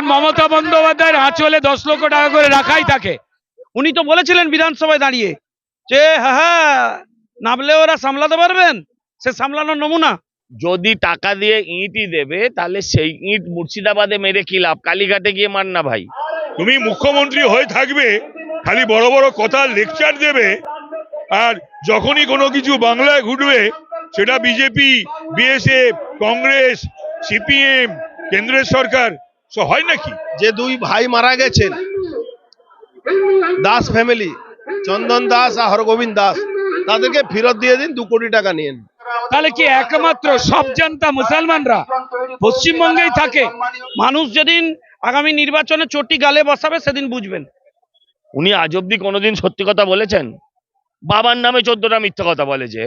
দেখুন মমতা বন্দ্যোপাধ্যায়ের আঁচলে দশ লক্ষ টাকা করে রাখাই থাকে উনি তো বলেছিলেন বিধানসভায় দাঁড়িয়ে যে হ্যাঁ হ্যাঁ নামলে ওরা সামলাতে পারবেন সে সামলানোর নমুনা। যদি টাকা দিয়ে ইঁটই দেবে তাহলে সেই ইঁট মুর্শিদাবাদে মেরে কি লাভ? কালীঘাটে গিয়ে মার না ভাই। তুমি মুখ্যমন্ত্রী হয়ে থাকবে খালি বড় বড় কথা লেকচার দেবে আর যখনই কোনো কিছু বাংলায় ঘটবে সেটা বিজেপি বিএসএফ কংগ্রেস সিপিএম কেন্দ্রের সরকার সব হয় নাকি? যে দুই ভাই মারা গেছেন দাস ফ্যামিলি চন্দন দাস আর হরগোবিন্দ দাস তাদেরকে ফেরত দিয়ে দিন দু কোটি টাকা নিন। তাহলে কি একমাত্র সব জানতা মুসলমানরা পশ্চিমবঙ্গেই থাকে? মানুষ যেদিন আগামী নির্বাচনে চটি গালে বসাবে সেদিন বুঝবেন। উনি আজ অব্দি কোনোদিন সত্যি কথা বলেছেন? বাবার নামে চোদ্দটা মিথ্যা কথা বলে যে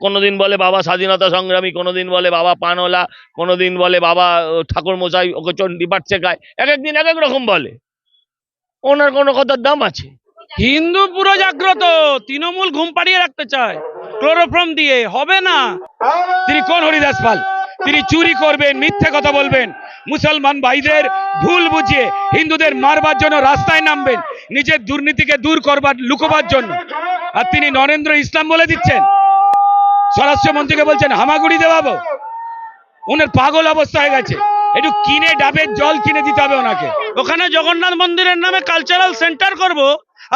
কোনোদিন বলে বাবা স্বাধীনতা সংগ্রামী, কোনোদিন বলে বাবা পানওয়ালা, কোনোদিন বলে বাবা ঠাকুর মশাই ওকে চণ্ডী পাঠ শেখায়। এক একদিন এক এক রকম বলে। ওনার কোনো কথার দাম আছে। হিন্দু পুরো জাগ্রত, তৃণমূল ঘুম পাড়িয়ে রাখতে চায়। ক্লোরোফর্ম দিয়ে, হবে না। তিনি কোন হরিদাস পাল? তিনি চুরি করবেন, মিথ্যে কথা বলবেন। মুসলমান ভাইদের ভুল বুঝিয়ে হিন্দুদের মারবার জন্য রাস্তায় নামবেন। নিজের দুর্নীতিকে দূর করবার, লুকোবার জন্য। আর তিনি নরেন্দ্র ইসলাম বলে দিচ্ছেন। স্বরাষ্ট্রমন্ত্রীকে বলছেন হামাগুড়ি দেওয়াবো। ওনার পাগল অবস্থা হয়ে গেছে। একটু কিনে ডাবের জল কিনে দিতে হবে ওনাকে। ওখানে জগন্নাথ মন্দিরের নামে কালচারাল সেন্টার করব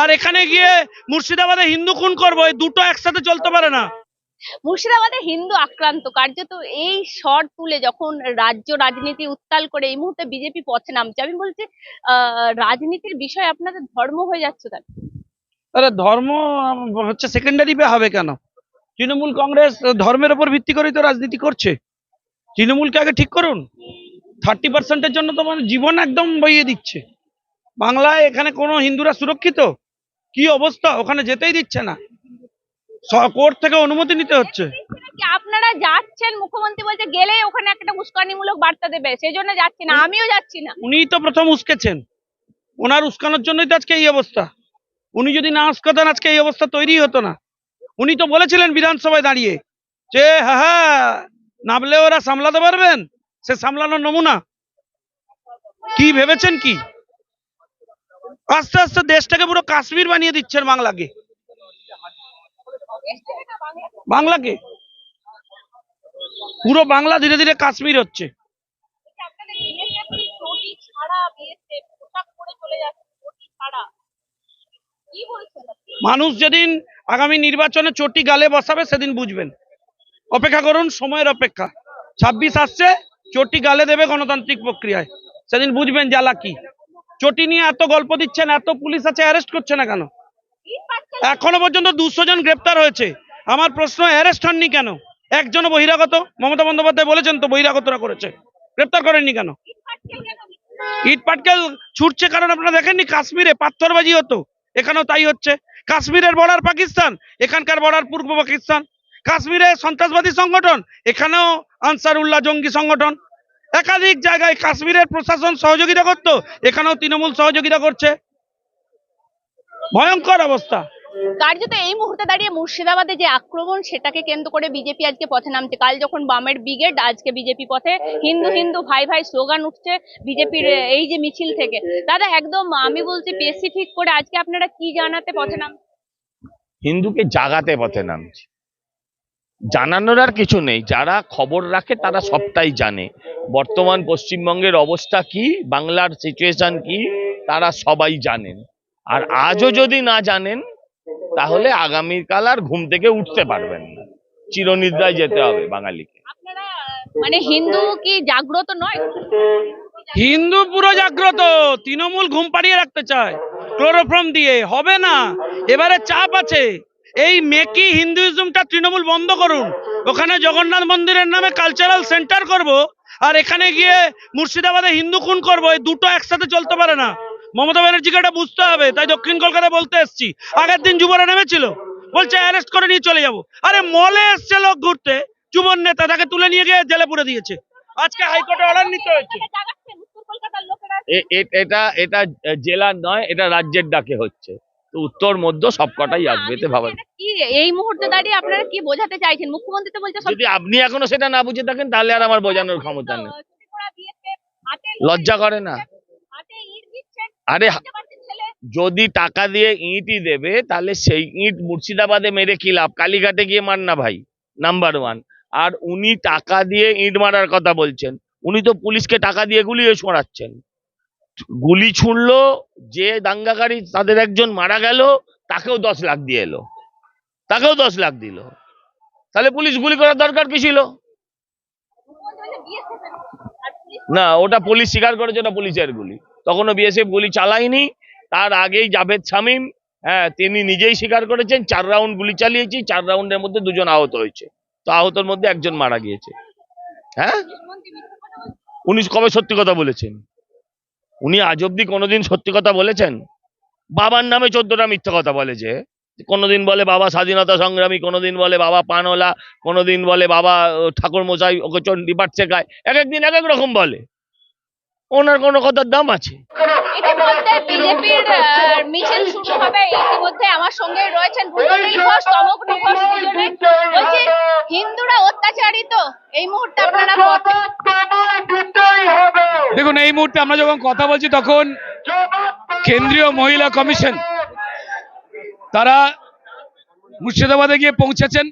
আর এখানে গিয়ে মুর্শিদাবাদে হিন্দু খুন করব এই দুটো একসাথে চলতে পারে না। মুর্শিদাবাদে হিন্দু আক্রান্ত কার্যত এই স্বর তুলে যখন রাজ্য রাজনীতি উত্তাল করে এই মুহূর্তে বিজেপি পথে নামছে। আমি বলছি আহ রাজনীতির বিষয় আপনাদের ধর্ম হয়ে যাচ্ছে কেন? আরে ধর্ম হচ্ছে সেকেন্ডারি হবে কেন? তৃণমূল কংগ্রেস ধর্মের উপর ভিত্তি করেই তো রাজনীতি করছে। তৃণমূলকে আগে ঠিক করুন। থার্টি পার্সেন্টের জন্য তো মানে জীবন একদম বইয়ে দিচ্ছে। বাংলায় এখানে কোনো হিন্দুরা সুরক্ষিত? কি অবস্থা? ওখানে যেতেই দিচ্ছে না। কোর্ট থেকে অনুমতি নিতে হচ্ছে। কি আপনারা যাচ্ছেন মুখ্যমন্ত্রী বলছে গেলে ওখানে একটা উস্কানিমূলক বার্তা দেবে। সেই জন্য যাচ্ছি না আমিও যাচ্ছি না। উনি তো প্রথম উস্কেছেন। ওনার উস্কানোর জন্যই তো আজকে এই অবস্থা। উনি যদি না উস্কাতেন আজকে এই অবস্থা তৈরি হতো না। উনি তো বলেছিলেন বিধানসভায় দাঁড়িয়ে যে হ্যাঁ হ্যাঁ নামলে ওরা সামলাতে পারবেন। সে সামলানোর নমুনা। কি ভেবেছেন কি? আস্তে আস্তে দেশটাকে পুরো কাশ্মীর বানিয়ে দিচ্ছেন বাংলাকে। বাংলাকে? পুরো বাংলা ধীরে ধীরে কাশ্মীর হচ্ছে আপনাদের BSF -ই চটি ছাড়া BSF পোশাক পরে চলে যাচ্ছে চটি ছাড়া কি বলছেন আপনি? মানুষ যেদিন আগামী নির্বাচনে চটি গালে বসাবে সেদিন বুঝবেন। অপেক্ষা করুন সময়ের অপেক্ষা। ছাব্বিশ আসছে চটি গালে দেবে গণতান্ত্রিক প্রক্রিয়ায়। সেদিন বুঝবেন জ্বালা কি। চটি নিয়ে এত গল্প দিচ্ছেন এত পুলিশ আছে অ্যারেস্ট করছে না কেন? এখনও পর্যন্ত দুশো জন গ্রেপ্তার হয়েছে। আমার প্রশ্ন অ্যারেস্ট হননি কেন? একজন বহিরাগত? মমতা বন্দ্যোপাধ্যায় বলেছেন তো বহিরাগতরা করেছে। গ্রেপ্তার করেননি কেন? ইট পাটকেল ছুটছে কারণ আপনারা দেখেননি কাশ্মীরে পাথরবাজি হতো। এখানেও তাই হচ্ছে। কাশ্মীরের বর্ডার পাকিস্তান, এখানকার বর্ডার পূর্ব পাকিস্তান। কাশ্মীরে সন্ত্রাসবাদী সংগঠন, এখানেও আনসারুল্লাহ জঙ্গি সংগঠন। একাধিক জায়গায় কাশ্মীরের প্রশাসন সহযোগিতা করতো, এখানেও তৃণমূল সহযোগিতা করছে। ভয়ঙ্কর অবস্থা। কার্যত এই মুহূর্তে দাঁড়িয়ে মুর্শিদাবাদে যে আক্রমণ, সেটাকে কেন্দ্র করে বিজেপি আজকে পথে নামছে। কাল যখন বামের ব্রিগেড আজকে বিজেপি পথে, হিন্দু হিন্দু ভাই ভাই স্লোগান উঠছে বিজেপির এই যে মিছিল থেকে। দাদা, একদম আমি বলছি স্পেসিফিক করে আজকে আপনারা কি জানাতে পথে নাম হিন্দুকে জাগাতে পথে নামছে। জানানোর আর কিছু নেই। যারা খবর রাখে তারা সবটাই জানে। বর্তমান পশ্চিমবঙ্গের অবস্থা কি, বাংলার সিচুয়েশন কি, তারা সবাই জানেন। আর আজও যদি না জানেন তাহলে আগামীকাল আর ঘুম থেকে উঠতে পারবেন না। চিরনিদ্রায় যেতে হবে বাঙালিকে। মানে হিন্দু কি জাগ্রত নয়? হিন্দু পুরো জাগ্রত তৃণমূল ঘুম পাড়িয়ে রাখতে চায়। ক্লোরোফর্ম দিয়ে হবে না। এবারে চাপ আছে। এই মেকি হিন্দুইজমটা তৃণমূল বন্ধ করুন। ওখানে জগন্নাথ মন্দিরের নামে কালচারাল সেন্টার করব আর এখানে গিয়ে মুর্শিদাবাদে হিন্দু খুন করব। এই দুটো একসাথে চলতে পারে না। মমতা ব্যানার্জিকে এটা বুঝতে হবে তাই দক্ষিণ কলকাতা বলতে এসছি। আগের দিন যুবরা নেমেছিল বলছে অ্যারেস্ট করে নিয়ে চলে যাব। আরে মলে এসছে লোক ঘুরতে যুবন নেতা তাকে তুলে নিয়ে গিয়ে জেলে পুরে দিয়েছে। আজকে হাইকোর্টে অর্ডার নিতে হয়েছে। এটা এটা জেলার নয় এটা রাজ্যের ডাকে হচ্ছে। তো উত্তর মধ্য সবকটাই আসবে এতে ভাবা এই মুহূর্তে দাঁড়িয়ে আপনারা কি বোঝাতে চাইছেন? মুখ্যমন্ত্রী তো বলছে যদি আপনি এখনও সেটা না বুঝে থাকেন তাহলে আর আমার বোঝানোর ক্ষমতা নেই। লজ্জা করে না। আরে যদি টাকা দিয়ে ইঁটই দেবে তাহলে সেই ইঁট মুর্শিদাবাদে মেরে কি লাভ? কালীঘাটে গিয়ে মার না ভাই নাম্বার ওয়ান আর উনি টাকা দিয়ে ইঁট মারার কথা বলছেন উনি তো পুলিশকে টাকা দিয়ে গুলি ছড়াচ্ছেন। গুলি ছুড়লো যে দাঙ্গাকারী তাদের একজন মারা গেল তাকেও দশ লাখ দিয়ে এলো। তাকেও দশ লাখ দিল। তাহলে পুলিশ গুলি করার দরকার কি ছিল? না ওটা পুলিশ স্বীকার করেছে ওটা পুলিশের গুলি। তখনও বিএসএফ গুলি চালায়নি। তার আগেই জাভেদ শামীম হ্যাঁ তিনি নিজেই স্বীকার করেছেন, চার রাউন্ড গুলি চালিয়েছি, চার রাউন্ডের মধ্যে দুজন আহত হয়েছে। তো আহতর মধ্যে একজন মারা গিয়েছে। হ্যাঁ। উনি কবে সত্যি কথা বলেছেন? উনি আজ অব্দি কোনোদিন সত্যি কথা বলেছেন? বাবার নামে চোদ্দটা মিথ্যা কথা বলেছে কোনোদিন বলে বাবা স্বাধীনতা সংগ্রামী, কোনোদিন বলে বাবা পানওয়ালা কোনোদিন বলে বাবা ঠাকুর মশাই ওকে চণ্ডী পাঠ শেখায়। এক একদিন এক এক রকম বলে। ওনার কোনো কথার দাম আছে? ইতিমধ্যে বিজেপির মিছিল শুরু হবে ইতিমধ্যে। আমার সঙ্গে রয়েছেন রুদ্রনীল ঘোষ তমগ্ন ঘোষ দুজনে। বলছি হিন্দুরা অত্যাচারিত। এই মুহূর্তে আপনারা পথে দেখুন এই মুহূর্তে আমরা যখন কথা বলছি তখন কেন্দ্রীয় মহিলা কমিশন তারা মুর্শিদাবাদে গিয়ে পৌঁছেছেন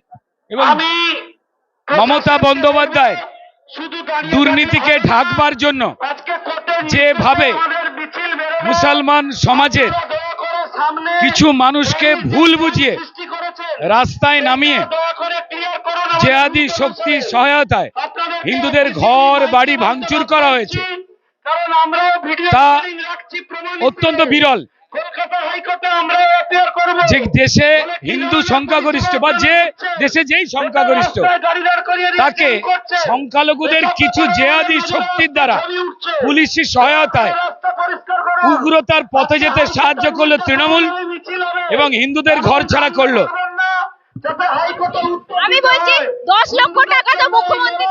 এবং মমতা বন্দ্যোপাধ্যায় দুর্নীতিকে ঢাকবার জন্য যেভাবে মুসলমান সমাজের কিছু মানুষকে ভুল বুঝিয়ে রাস্তায় নামিয়ে জেহাদি শক্তির সহায়তায় হিন্দুদের ঘর বাড়ি ভাঙচুর করা হয়েছে। তা অত্যন্ত বিরল। যে দেশে হিন্দু সংখ্যাগরিষ্ঠ বা যে দেশে যেই সংখ্যাগরিষ্ঠ তাকে সংখ্যালঘুদের কিছু জেহাদি শক্তির দ্বারা পুলিশি সহায়তায় উগ্রতার পথে যেতে সাহায্য করল তৃণমূল এবং হিন্দুদের ঘর ছাড়া করল। আমি বলছি দশ লক্ষ টাকা তো মুখ্যমন্ত্রী।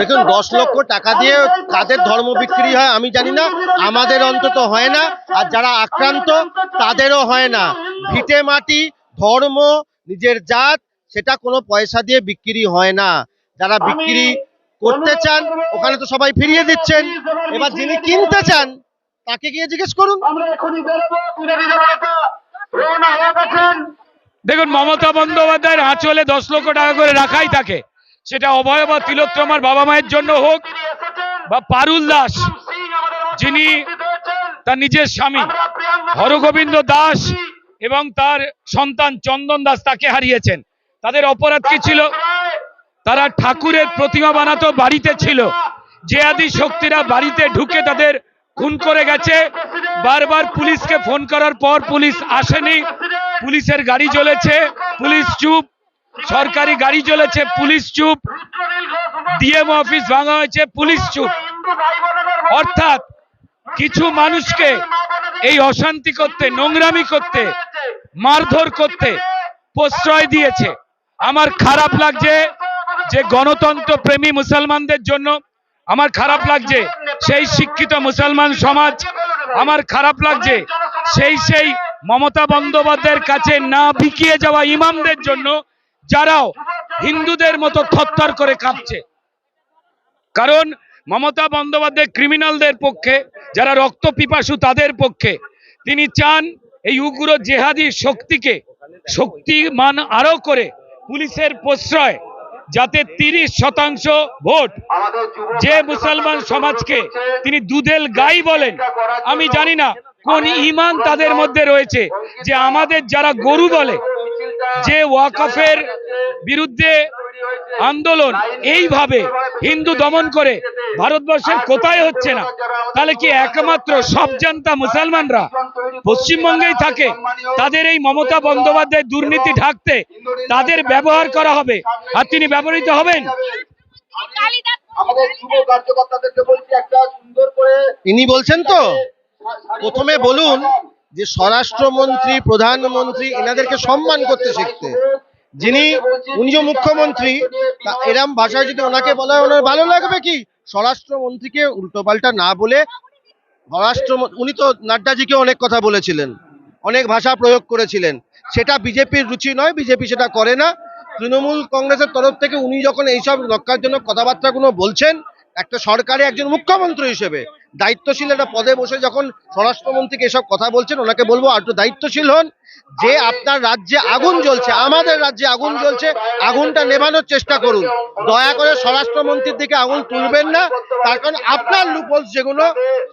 দেখুন দশ লক্ষ টাকা দিয়ে কাদের ধর্ম বিক্রি হয় আমি জানি না। আমাদের অন্তত হয় না আর যারা আক্রান্ত তাদেরও হয় না। ভিটে মাটি ধর্ম নিজের জাত সেটা কোনো পয়সা দিয়ে বিক্রি হয় না। যারা বিক্রি করতে চান ওখানে তো সবাই ফিরিয়ে দিচ্ছেন। এবার যিনি কিনতে চান তাকে গিয়ে জিজ্ঞেস করুন। দেখুন মমতা বন্দ্যোপাধ্যায়ের আঁচলে দশ লক্ষ টাকা করে রাখাই থাকে সেটা অভয় বা তিলোত্তমার বাবা মায়ের জন্য হোক বা পারুল দাস, যিনি তার নিজের স্বামী, হরগোবিন্দ দাস এবং তার সন্তান চন্দন দাস তাকে হারিয়েছেন। তাদের অপরাধ কি ছিল? তারা ঠাকুরের প্রতিমা বানাতো বাড়িতে ছিল। যে আদি শক্তিরা বাড়িতে ঢুকে তাদের খুন করে গেছে। বারবার পুলিশকে ফোন করার পর পুলিশ আসেনি। পুলিশের গাড়ি চলেছে পুলিশ চুপ। সরকারি গাড়ি চলেছে পুলিশ চুপ। ডিএম অফিস ভাঙা হয়েছে, পুলিশ চুপ। অর্থাৎ কিছু মানুষকে এই অশান্তি করতে, নোংরামি করতে, মারধর করতে প্রশ্রয় দিয়েছে। আমার খারাপ লাগছে যে গণতন্ত্র প্রেমী মুসলমানদের জন্য আমার খারাপ লাগছে সেই শিক্ষিত মুসলমান সমাজ। আমার খারাপ লাগছে সেই সেই মমতা বন্দ্যোপাধ্যায়ের কাছে না বিকিয়ে যাওয়া ইমামদের জন্য যারাও হিন্দুদের মতো থরথর করে কাঁপছে। কারণ মমতা বন্দ্যোপাধ্যায় ক্রিমিনালদের পক্ষে, যারা রক্ত পিপাসু তাদের পক্ষে, তিনি চান এই উগ্র জেহাদি শক্তিকে শক্তিমান আরও করে পুলিশের প্রশ্রয়, যাতে তিরিশ শতাংশ ভোট যে মুসলমান সমাজকে তিনি দুধেল গাই বলেন, আমি জানি না কোন ইমান তাদের মধ্যে রয়েছে যে আমাদের যারা গরু বলে যে ওয়াকফের বিরুদ্ধে আন্দোলন এইভাবে হিন্দু দমন করে ভারতবর্ষের কোথায় হচ্ছে না? তাহলে কি একমাত্র সব জানতা মুসলমানরা পশ্চিমবঙ্গেই থাকে? তাদের এই মমতা বন্দ্যোপাধ্যায় দুর্নীতি ঢাকতে তাদের ব্যবহার করা হবে? আর তিনি ব্যবহৃত হবেন? কালিদাস আমাদের যুব কার্যকর্তাদেরকে বলছি একটা সুন্দর করে ইনি বলছেন তো? প্রথমে বলুন। যে স্বরাষ্ট্রমন্ত্রী, প্রধানমন্ত্রী এনাদেরকে সম্মান করতে শিখতে। যিনি উনিও মুখ্যমন্ত্রী, তা এরম ভাষায় যদি ওনাকে বলা হয়, ওনার ভালো লাগবে কি? স্বরাষ্ট্রমন্ত্রীকে উল্টোপাল্টা না বলে স্বরাষ্ট্র, উনি তো নাড্ডাজিকে অনেক কথা বলেছিলেন, অনেক ভাষা প্রয়োগ করেছিলেন। সেটা বিজেপির রুচি নয়, বিজেপি সেটা করে না। তৃণমূল কংগ্রেসের তরফ থেকে উনি যখন এইসব লক্ষ্যজনক কথাবার্তাগুলো বলছেন, একটা সরকারে একজন মুখ্যমন্ত্রী হিসেবে দায়িত্বশীল একটা পদে বসে যখন স্বরাষ্ট্রমন্ত্রীকে এসব কথা বলছেন, ওনাকে বলব আর একটু দায়িত্বশীল হন যে আপনার রাজ্যে আগুন জ্বলছে, আমাদের রাজ্যে আগুন জ্বলছে, আগুনটা নেভানোর চেষ্টা করুন। দয়া করে স্বরাষ্ট্রমন্ত্রীর দিকে আগুন তুলবেন না, তার কারণ আপনার লুপোলস যেগুলো,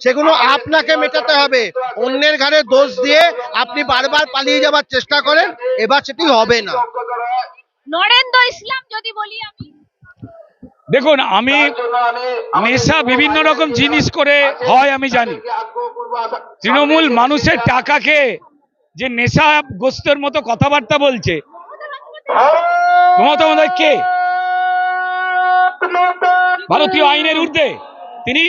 সেগুলো আপনাকে মেটাতে হবে। অন্যের ঘাড়ে দোষ দিয়ে আপনি বারবার পালিয়ে যাবার চেষ্টা করেন, এবার সেটি হবে না। নরেন্দ্র ইসলাম যদি বলি আমি দেখুন আমি নেশা বিভিন্ন রকম জিনিস করে হয় আমি জানি। তৃণমূল মানুষের টাকা খেয়ে যে নেশা গোস্তের মতো কথাবার্তা বলছে মমতা বন্দ্যোপাধ্যায় কে? ভারতীয় আইনের ঊর্ধ্বে। তিনি?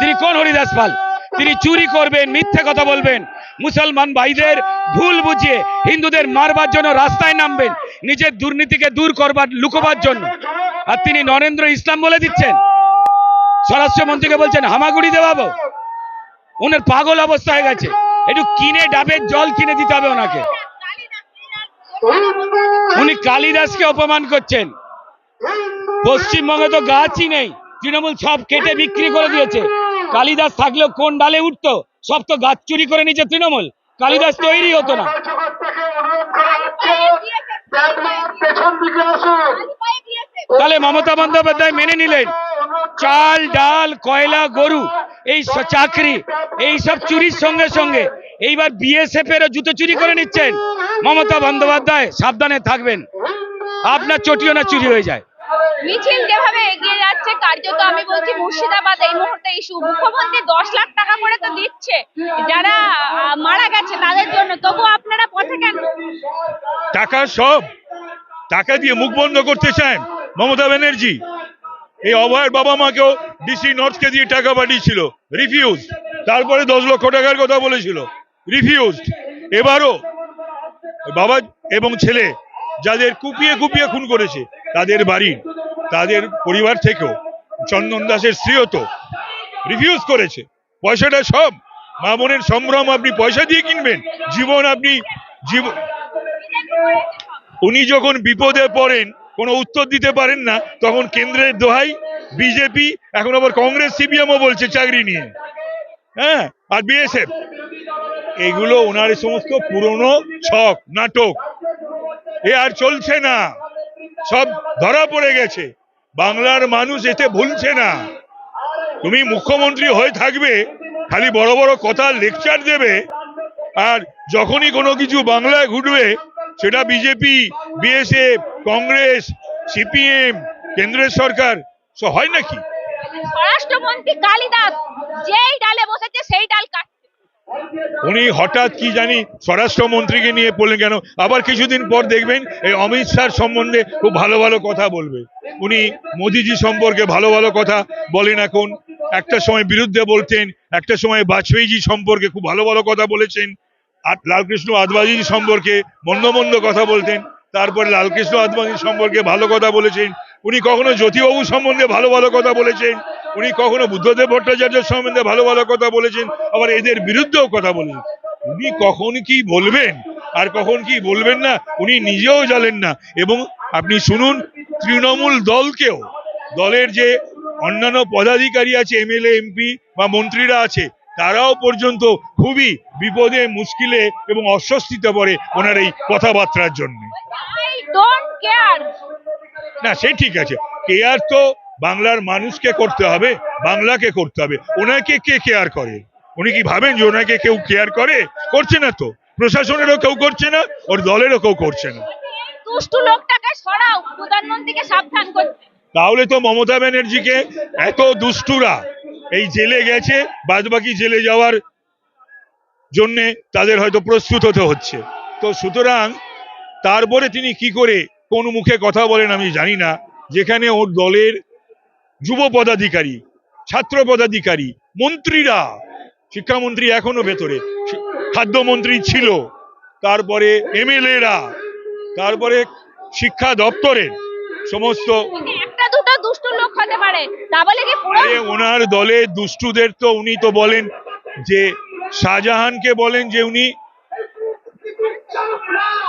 তিনি কোন হরিদাস পাল? তিনি চুরি করবেন মিথ্যে কথা বলবেন মুসলমান ভাইদের ভুল বুঝিয়ে হিন্দুদের মারবার জন্য রাস্তায় নামবেন। নিজের দুর্নীতিকে দূর করবার, লুকোবার জন্য। আর তিনি নরেন্দ্র ইসলাম বলে দিচ্ছেন। স্বরাষ্ট্রমন্ত্রীকে বলছেন, হামাগুড়ি দেওয়াবো ওনার পাগল অবস্থা হয়ে গেছে। একটু কিনে ডাবের জল কিনে দিতে হবে ওনাকে। উনি কালিদাসকে অপমান করছেন। পশ্চিমবঙ্গে তো গাছই নেই। তৃণমূল সব কেটে বিক্রি করে দিয়েছে। কালিদাস থাকলেও কোন ডালে উঠতো? সব তো গাছ চুরি করে নিচ্ছে তৃণমূল। কালিদাস তৈরি হতো না। তাহলে মমতা বন্দ্যোপাধ্যায় মেনে নিলেন। চাল ডাল কয়লা গরু এই চাকরি এই সব চুরির সঙ্গে সঙ্গে। এইবার বিএসএফ এরও জুতো চুরি করে নিচ্ছেন মমতা বন্দ্যোপাধ্যায়। সাবধানে থাকবেন। আপনার চটিও না চুরি হয়ে যায়। মিছিল যেভাবে এগিয়ে যাচ্ছে, কার্যত আমি বলছি মুর্শিদাবাদ এই মুহূর্তে ইস্যু মুখ্যমন্ত্রী দশ লাখ টাকা করে তো দিচ্ছে। যারা মারা গেছে তাদের জন্য। তবু আপনারা পথে কেন? টাকা সব। টাকা দিয়ে মুখ বন্ধ করতে চান মমতা ব্যানার্জি। এই অভয়ের বাবা মাকেও ডিসি নর্থকে দিয়ে টাকা পাঠিয়েছিল। রিফিউজ তারপরে দশ লক্ষ টাকার কথা বলেছিল। রিফিউজড এবারও বাবা এবং ছেলে যাদের কুপিয়ে কুপিয়ে খুন করেছে, তাদের বাড়ি, তাদের পরিবার থেকেও চন্দন দাসের স্ত্রীও তো রিফিউজ করেছে। পয়সাটা সব। মা বোনের সম্ভ্রম আপনি পয়সা দিয়ে কিনবেন, জীবন আপনি জীবন উনি যখন বিপদে পড়েন, কোনো উত্তর দিতে পারেন না, তখন কেন্দ্রের দোহাই বিজেপি এখন আবার কংগ্রেস সিপিএমও বলছে চাকরি নিয়ে। হ্যাঁ আর বিএসএফ এগুলো ওনার সমস্ত পুরনো ছক, নাটক। এ আর চলছে না। সব ধরা পড়ে গেছে। বাংলার মানুষ এতে ভুলছে না। তুমি মুখ্যমন্ত্রী হয়ে থাকবে, খালি বড় বড় কথা লেকচার দেবে, আর যখনই কোনো কিছু বাংলায় ঘটবে, সেটা বিজেপি, বিএসএফ, কংগ্রেস, সিপিএম, কেন্দ্রের সরকার হয় নাকি? স্বরাষ্ট্রমন্ত্রী কালিদাস যেই ডালে বসেছে, সেই ডাল কাটছে। উনি হঠাৎ কি জানি স্বরাষ্ট্রমন্ত্রীকে নিয়ে বললেন কেন? আবার কিছুদিন পর দেখবেন এই অমিত শাহ সম্বন্ধে খুব ভালো ভালো কথা বলবে। উনি মোদিজি সম্পর্কে ভালো ভালো কথা বলেন এখন। একটা সময় বিরুদ্ধে বলতেন, একটা সময় বাজপেয়ীজি সম্পর্কে খুব ভালো ভালো কথা বলেছেন। আর লালকৃষ্ণ আদবাজি সম্পর্কে মন্দ মন্দ কথা বলতেন। তারপরে লালকৃষ্ণ আদবাজি সম্পর্কে ভালো কথা বলেছেন। উনি কখনো জ্যোতিবাবু সম্বন্ধে ভালো ভালো কথা বলেছেন, উনি কখনো বুদ্ধদেব ভট্টাচার্য সম্বন্ধে ভালো ভালো কথা বলেছেন, আবার এদের বিরুদ্ধেও কথা বলেছেন। উনি কখন কি বলবেন, আর কখন কি বলবেন না, উনি নিজেও জানেন না। এবং আপনি শুনুন, তৃণমূল দলকেও, দলের যে অন্যান্য পদাধিকারী আছে, এমএলএ, এমপি বা মন্ত্রীরা আছে তারাও পর্যন্ত খুবই বিপদে মুশকিলে এবং অস্বস্তিতে পড়ে ওনার এই কথাবার্তার জন্য। না সে ঠিক আছে। কেয়ার তো বাংলার মানুষকে করতে হবে বাংলাকে করতে হবে। ওনাকে কে কেয়ার করে? উনি কি ভাবেন যে ওনাকে কেউ কেয়ার করে? করছে না তো। প্রশাসনেরও কেউ করছে না ওর দলেরও কেউ করছে না। দুষ্টু লোকটাকে সরাও প্রধানমন্ত্রীকে সাবধান করতে। তাহলে তো মমতা ব্যানার্জিকে এত দুষ্টুরা এই জেলে গেছে বাদ বাকি জেলে যাওয়ার জন্যে তাদের হয়তো প্রস্তুত হতে হচ্ছে। তো সুতরাং তারপরে তিনি কি করে কোন মুখে কথা বলেন আমি জানি না। যেখানে ওর দলের যুব পদাধিকারী, ছাত্র পদাধিকারী, মন্ত্রীরা, শিক্ষামন্ত্রী এখনও ভেতরে খাদ্যমন্ত্রী ছিল, তারপরে এমএলএরা, তারপরে শিক্ষা দপ্তরের সমস্ত দুষ্টু লোক পারে। কি ওনার দলে দুষ্টুদের তো উনি তো বলেন যে, শাহজাহানকে বলেন যে উনি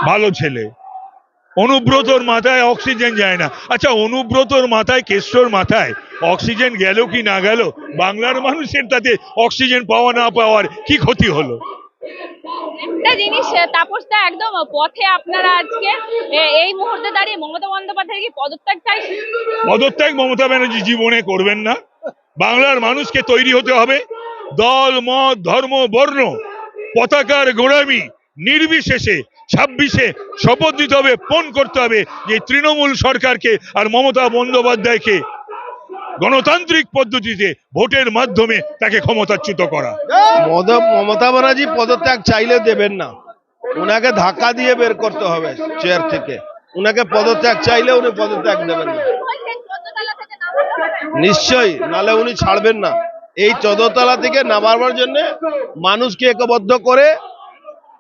ভালো ছেলে। অনুব্রতর মাথায় অক্সিজেন যায় না। আচ্ছা অনুব্রতর মাথায়, কেষ্টর মাথায় অক্সিজেন গেল কি না গেল? বাংলার মানুষের তাতে অক্সিজেন পাওয়া না পাওয়ার কি ক্ষতি হলো? একটা জিনিস তাপসটা একদম পথে আপনারা আজকে এই মুহূর্তে দাঁড়িয়ে মমতা বন্দ্যোপাধ্যায় কি পদত্যাগ চাইছেন পদত্যাগ মমতা ব্যানার্জি জীবনে করবেন না। বাংলার মানুষকে তৈরি হতে হবে। দল, মত, ধর্ম, বর্ণ, পতাকার গোড়ামি নির্বিশেষে, ছাব্বিশে শপথ নিতে হবে পণ করতে হবে যে তৃণমূল সরকারকে আর মমতা বন্দ্যোপাধ্যায়কে গণতান্ত্রিক পদ্ধতিতে ভোটের মাধ্যমে তাকে ক্ষমতাচ্যুত করা। মমতা ব্যানার্জি পদত্যাগ চাইলে দেবেন না। ওনাকে ধাক্কা দিয়ে বের করতে হবে চেয়ার থেকে। উনাকে পদত্যাগ চাইলে উনি পদত্যাগ দেবেন না। নিশ্চয়ই, নালে উনি ছাড়বেন না। এই চোদ্দতলা থেকে নামাবার জন্য মানুষকে একবদ্ধ করে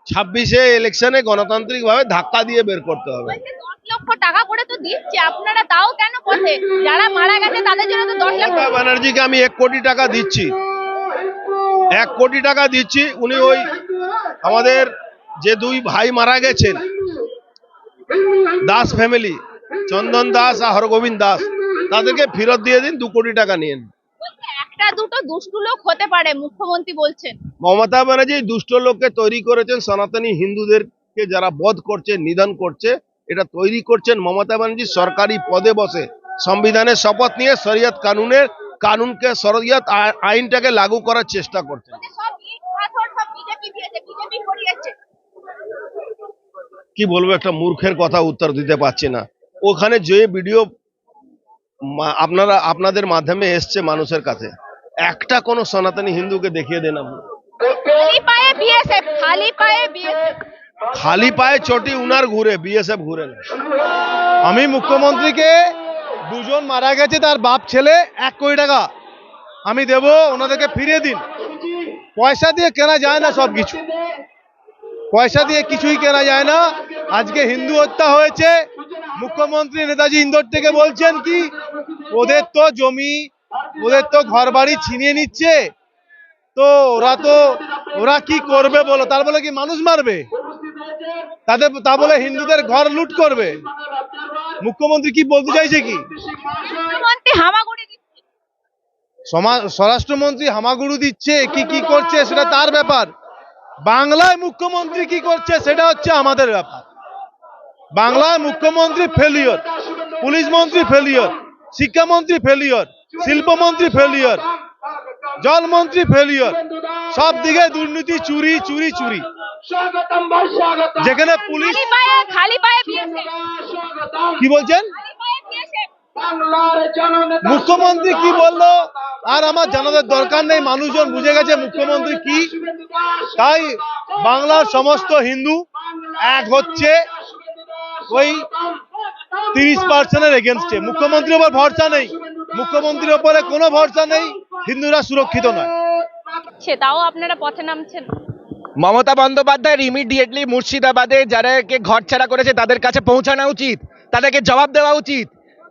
ছাব্বিশে ইলেকশনে গণতান্ত্রিক ভাবে ধাক্কা দিয়ে বের করতে হবে। লক্ষ টাকা করে তো দিচ্ছে আপনারা তাও কেন পথে যারা মারা গেছে তাদের জন্য তো দশ লক্ষ। ব্যানার্জিকে আমি এক কোটি টাকা দিচ্ছি। এক কোটি টাকা দিচ্ছি উনি ওই আমাদের যে দুই ভাই মারা গেছেন দাস ফ্যামিলি চন্দন দাস আর হরগোবিন্দ দাস তাদেরকে ফেরত দিয়ে দিন দু কোটি টাকা নিন। একটা দুটো দুষ্টু লোক হতে পারে মুখ্যমন্ত্রী বলছেন। মমতা ব্যানার্জি দুষ্ট লোককে তৈরি করেছেন সনাতনী হিন্দুদেরকে যারা বধ করছে নিধন করছে এটা তৈরি করছেন মমতা ব্যানার্জি সরকারি পদে বসে। সংবিধানের শপথ নিয়ে শরিয়ত কানুনের কানুনকে শরিয়ত আইনটাকে লাগু করার চেষ্টা করছেন। করিয়েছে। কি বলব একটা মূর্খের কথা উত্তর দিতে পারছি না। ওখানে যে ভিডিও আপনারা আপনাদের মাধ্যমে এসছে মানুষের কাছে। একটা কোনো সনাতনী হিন্দুকে দেখিয়ে দেন আপনি। খালি পায়ে বিএসএফ খালি পায়ে বিএসএফ। খালি পায়ে চটি উনার ঘুরে বিএসএফ ঘুরে না। আমি মুখ্যমন্ত্রীকে দুজন মারা গেছে, তার বাপ ছেলে, এক কোটি টাকা। আমি দেব, ওনাদেরকে ফিরিয়ে দিন। পয়সা দিয়ে কেনা যায় না সব কিছু। পয়সা দিয়ে কিছুই কেনা যায় না। আজকে হিন্দু হত্যা হয়েছে। মুখ্যমন্ত্রী নেতাজি ইন্দোর থেকে বলছেন কি, ওদের তো জমি, ওদের তো ঘর বাড়ি ছিনিয়ে নিচ্ছে। তো ওরা তো, ওরা কি করবে বলো? তার বলে কি মানুষ মারবে? তাদের তা বলে হিন্দুদের ঘর লুট করবে। মুখ্যমন্ত্রী কি বলতে চাইছে কি? স্বরাষ্ট্রমন্ত্রী হামাগুড়ু দিচ্ছে কি কি করছে সেটা তার ব্যাপার। বাংলায় মুখ্যমন্ত্রী কি করছে সেটা হচ্ছে আমাদের ব্যাপার। বাংলায় মুখ্যমন্ত্রী ফেলিয়র পুলিশ মন্ত্রী ফেলিয়র শিক্ষামন্ত্রী ফেলিয়র শিল্পমন্ত্রী ফেলিয়র জলমন্ত্রী ফেলিয়র সব দিকে দুর্নীতি চুরি চুরি চুরি। যেখানে পুলিশ খালি পায়ে খালি পায়ে বিএসএফ কি বলছেন? খালি পায়ে বিএসএফ মুখ্যমন্ত্রী কি বলল? আর আমার জানাদের দরকার নেই মানুষজন বুঝে গেছে মুখ্যমন্ত্রী কি। তাই বাংলার সমস্ত হিন্দু এক হচ্ছে ওই তিরিশ পার্সেন্টের এগেনস্টে মুখ্যমন্ত্রীর ওপর ভরসা নেই। মুখ্যমন্ত্রীর ওপরে কোনো ভরসা নেই। হিন্দুরা সুরক্ষিত নয়। সে তাও আপনারা পথে নামছেন। মমতা বন্দ্যোপাধ্যায়ের ইমিডিয়েটলি মুর্শিদাবাদে যারাকে ঘর ছাড়া করেছে তাদের কাছে পৌঁছানো উচিত, তাদেরকে জবাব দেওয়া উচিত।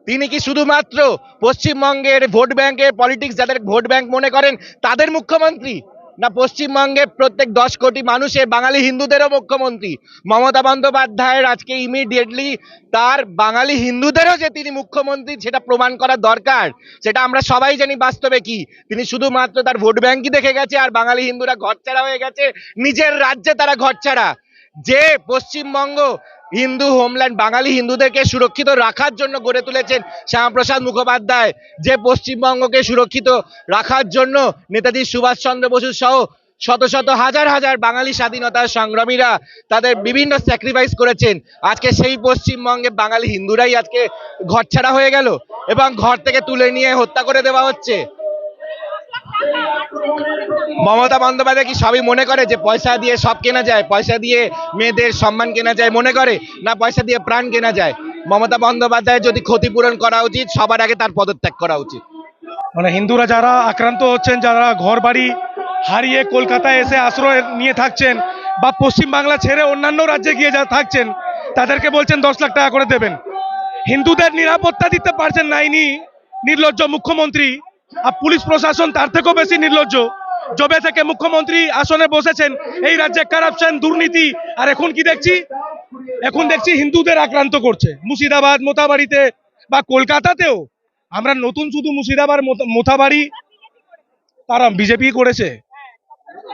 তিনি কি শুধুমাত্র পশ্চিমবঙ্গের ভোট ব্যাংকের পলিটিক্স যাদের ভোট ব্যাংক মনে করেন, তাদের মুখ্যমন্ত্রী? না, পশ্চিমবঙ্গে প্রত্যেক দশ কোটি মানুষের বাঙালি হিন্দুদেরও মুখ্যমন্ত্রী। মমতা বন্দ্যোপাধ্যায়ের আজকে ইমিডিয়েটলি তার বাঙালি হিন্দুদেরও যে তিনি মুখ্যমন্ত্রী, সেটা প্রমাণ করা দরকার। সেটা আমরা সবাই জানি বাস্তবে কি। তিনি শুধুমাত্র তার ভোট ব্যাঙ্কই দেখে গেছে, আর বাঙালি হিন্দুরা ঘরছাড়া হয়ে গেছে। নিজের রাজ্যে তারা ঘরছাড়া। যে পশ্চিমবঙ্গ হিন্দু হোমল্যান্ড বাঙালি হিন্দুদেরকে সুরক্ষিত রাখার জন্য গড়ে তুলেছেন শ্যামাপ্রসাদ মুখোপাধ্যায়। যে পশ্চিমবঙ্গকে সুরক্ষিত রাখার জন্য নেতাজি সুভাষচন্দ্র বসু সহ শত শত হাজার হাজার বাঙালি স্বাধীনতার সংগ্রামীরা তাদের বিভিন্ন স্যাক্রিফাইস করেছেন। আজকে সেই পশ্চিমবঙ্গে বাঙালি হিন্দুরাই আজকে ঘরছাড়া হয়ে গেল এবং ঘর থেকে তুলে নিয়ে হত্যা করে দেওয়া হচ্ছে। মমতা বন্দ্যোপাধ্যায় কি সবই মনে করে যে পয়সা দিয়ে সব কেনা যায়? পয়সা দিয়ে মেয়েদের সম্মান কেনা যায় মনে করে? না পয়সা দিয়ে প্রাণ কেনা যায়? মমতা বন্দ্যোপাধ্যায় যদি ক্ষতিপূরণ করা উচিত, সবার আগে তার পদত্যাগ করা উচিত। মানে হিন্দুরা যারা আক্রান্ত হচ্ছেন, যারা ঘর বাড়ি হারিয়ে কলকাতায় এসে আশ্রয় নিয়ে থাকছেন বা পশ্চিম বাংলা ছেড়ে অন্যান্য রাজ্যে গিয়ে যা থাকছেন, তাদেরকে বলছেন দশ লাখ টাকা করে দেবেন। হিন্দুদের নিরাপত্তা দিতে পারছেন না ইনি, নির্লজ্জ মুখ্যমন্ত্রী। আর পুলিশ প্রশাসন তার থেকেও বেশি নির্লজ্জ। জবে থেকে মুখ্যমন্ত্রী আসনে বসেছেন, এই রাজ্যে কারাপশন দুর্নীতি, আর এখন কি দেখছি? এখন দেখছি হিন্দুদের আক্রান্ত করছে। মুর্শিদাবাদ মোথাবাড়িতে বা কলকাতাতেও। আমরা নতুন শুধু মুর্শিদাবাদ মোথা- মোথাবাড়ি তারা বিজেপি করেছে।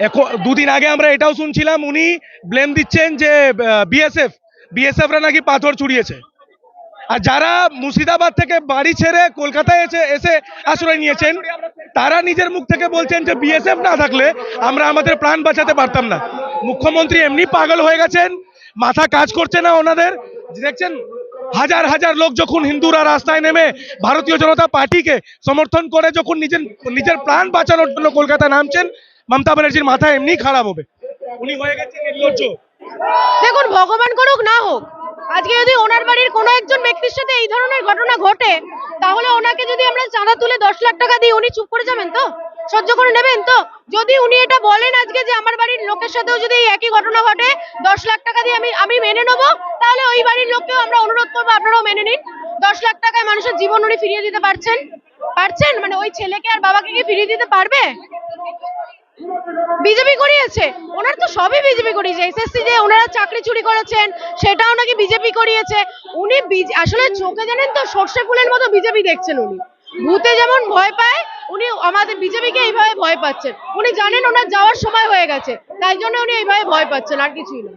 এখন, দুদিন আগে আমরা এটাও শুনছিলাম, উনি ব্লেম দিচ্ছেন যে বিএসএফ বিএসএফরা নাকি পাথর ছুড়িয়েছে আর যারা মুর্শিদাবাদ থেকে বাড়ি ছেড়ে কলকাতায় এসে এসে আশ্রয় নিয়েছেন, তারা নিজের মুখ থেকে বলছেন যে বিএসএফ না থাকলে আমরা আমাদের প্রাণ বাঁচাতে পারতাম না। মুখ্যমন্ত্রী এমনি পাগল হয়ে গেছেন, মাথা কাজ করছে না ওনাদের। দেখছেন, হাজার হাজার লোক যখন হিন্দুরা রাস্তায় নেমে ভারতীয় জনতা পার্টিকে সমর্থন করে, যখন নিজের নিজের প্রাণ বাঁচানোর জন্য কলকাতা নামছেন, মমতা ব্যানার্জির মাথা এমনি খারাপ হবে। উনি হয়ে গেছেন নির্লজ্জ। দেখুন, ভগবান করুক না হোক, আজকে যদি ওনার বাড়ির কোনো একজন ব্যক্তির সাথে এই ধরনের ঘটনা ঘটে, তাহলে ওনাকে যদি আমরা চাঁদা তুলে দশ লাখ টাকা দিই উনি চুপ করে যাবেন তো? সহ্য করে নেবেন তো? যদি উনি এটা বলেন আজকে যে আমার বাড়ির লোকের সাথেও যদি একই ঘটনা ঘটে, দশ লাখ টাকা দিয়ে আমি আমি মেনে নেব, তাহলে ওই বাড়ির লোককেও আমরা অনুরোধ করব, আপনারাও মেনে নিন। দশ লাখ টাকায় মানুষের জীবন উনি ফিরিয়ে দিতে পারছেন? পারছেন? মানে ওই ছেলেকে আর বাবাকে কি ফিরিয়ে দিতে পারবে? বিজেপি করিয়েছে? ওনার তো সবই বিজেপি করিয়েছে। এসএসসি যে ওনারা চাকরি চুরি করেছেন, সেটাও নাকি বিজেপি করিয়েছে। উনি আসলে চোখে জানেন তো, সর্ষে ফুলের মতো বিজেপি দেখছেন উনি। ভূতে যেমন ভয় পায়, উনি আমাদের বিজেপিকে এইভাবে ভয় পাচ্ছেন। উনি জানেন ওনার যাওয়ার সময় হয়ে গেছে, তাই জন্য উনি এইভাবে ভয় পাচ্ছেন, আর কিছুই না।